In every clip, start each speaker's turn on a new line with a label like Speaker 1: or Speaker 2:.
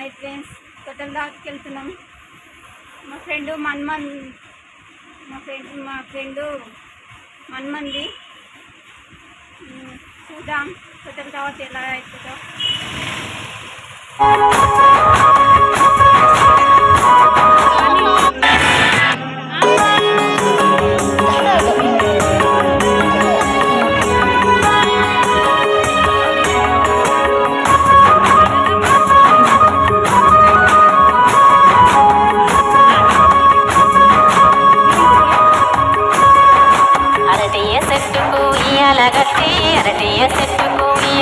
Speaker 1: Hi friends తొట్టల దాకా వెళ్తున్నాం. మా ఫ్రెండ్ మన్మన్ మా ఫ్రెండ్ మా ఫ్రెండు మన్మంది. చూద్దాం తొట్టల తర్వాత ఎలా అవుతుందో.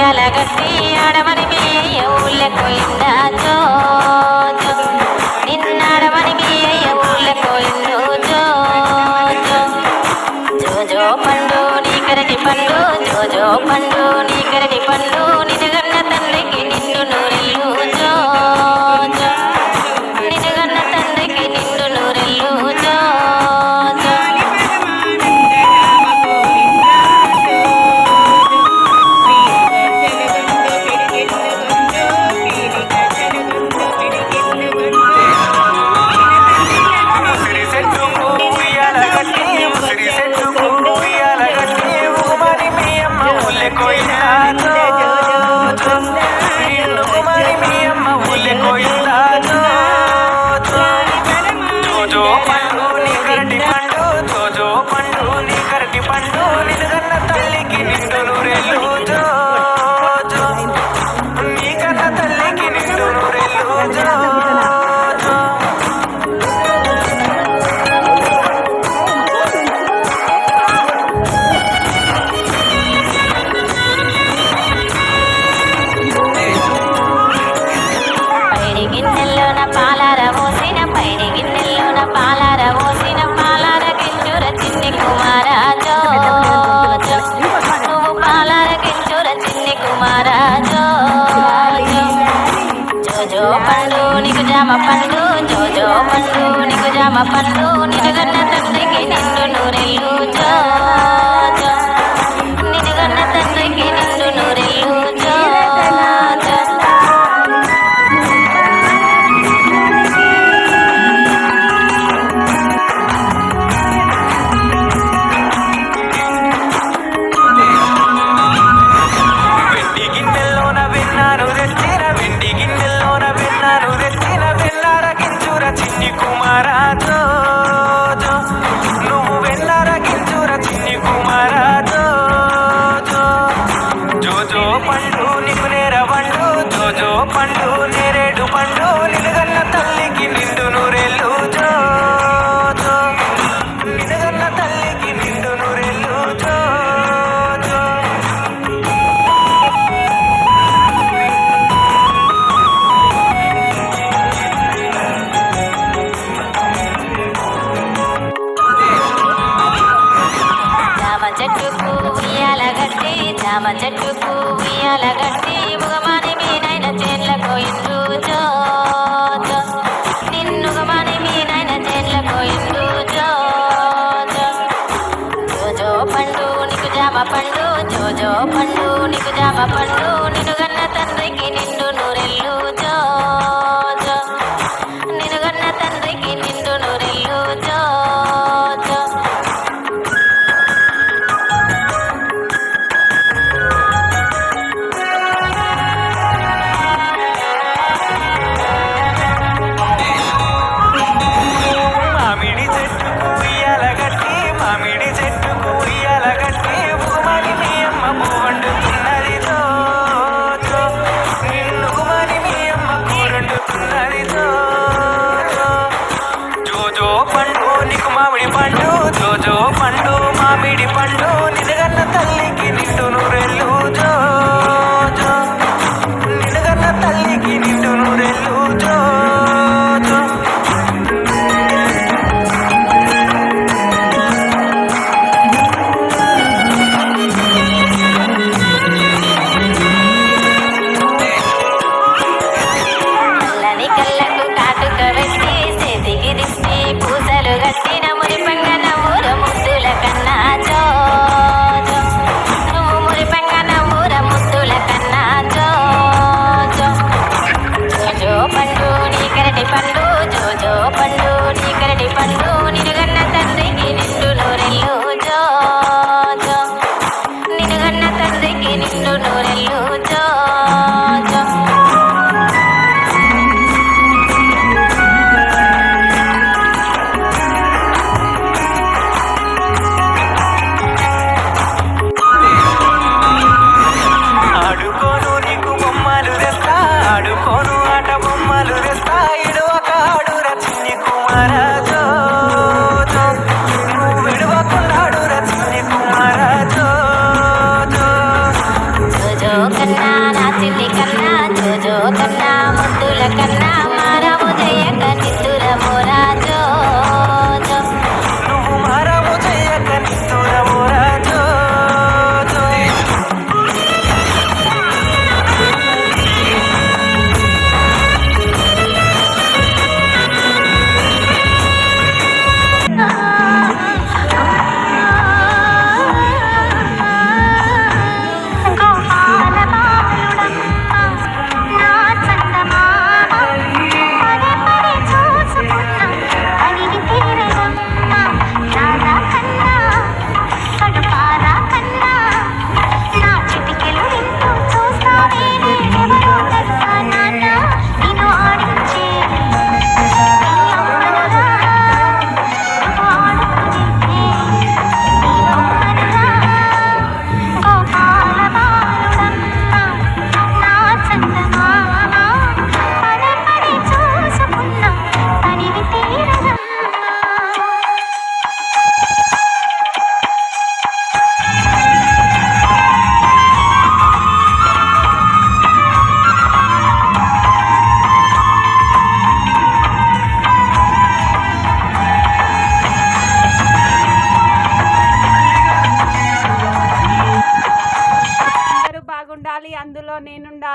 Speaker 2: చెట్టుకు ఇయ్యాల గట్టి ఆడమని మేయ ఊళ్ళకు పోయిందా జో జో. నిన్న ఆడమని మేయ ఊళ్ళకు పోయిండు జో జో. జో జో పండు నీకరటి పండు
Speaker 3: నీ కరటి పండు నిలుగన్న తల్లికి నిండు నూరెల్లు జో జో. నీ కన్న తల్లికి నిండు నూరెల్లు జో జో.
Speaker 2: గిన్నెల్లోన పాలార పోసిన పైన గిన్నెల్లోన పాలార పోసిన. నీకు జామ
Speaker 3: నేరేడు పండు నిలుగన్న తల్లికి papa lo మామిడి
Speaker 1: పండు నిజగన్న తల్లి.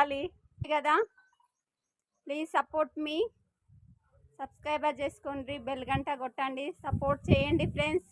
Speaker 1: రావాలి కదా? ప్లీజ్ సపోర్ట్ మీ సబ్స్క్రైబర్ చేసుకోండి. బెల్ గంట కొట్టండి. సపోర్ట్ చేయండి ఫ్రెండ్స్